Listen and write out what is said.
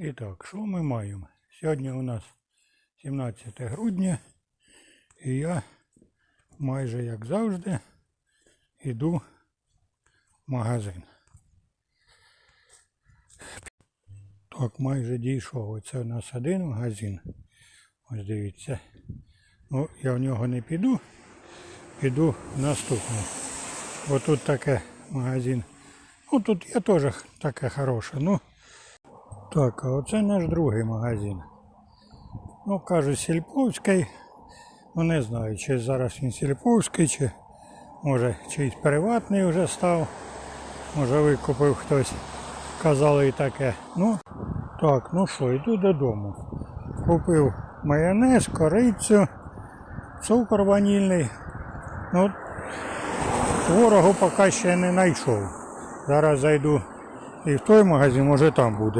І так, що ми маємо? Сьогодні у нас 17 грудня, і я майже як завжди йду в магазин. Так, майже дійшов. Оце у нас один магазин. Ось дивіться. Ну, я в нього не піду, піду в наступний. Бо тут таке магазин. Ну тут є теж таке хороше. Ну, так, а оце наш другий магазин. Ну, кажуть, Сільповський. Ну не знаю, чи зараз він Сільповський, чи може чийсь приватний вже став. Може викупив хтось. Казали і таке. Ну, так, ну що, йду додому. Купив майонез, корицю, цукор ванільний. Ну, творогу поки ще не знайшов. Зараз зайду і в той магазин, може там буде.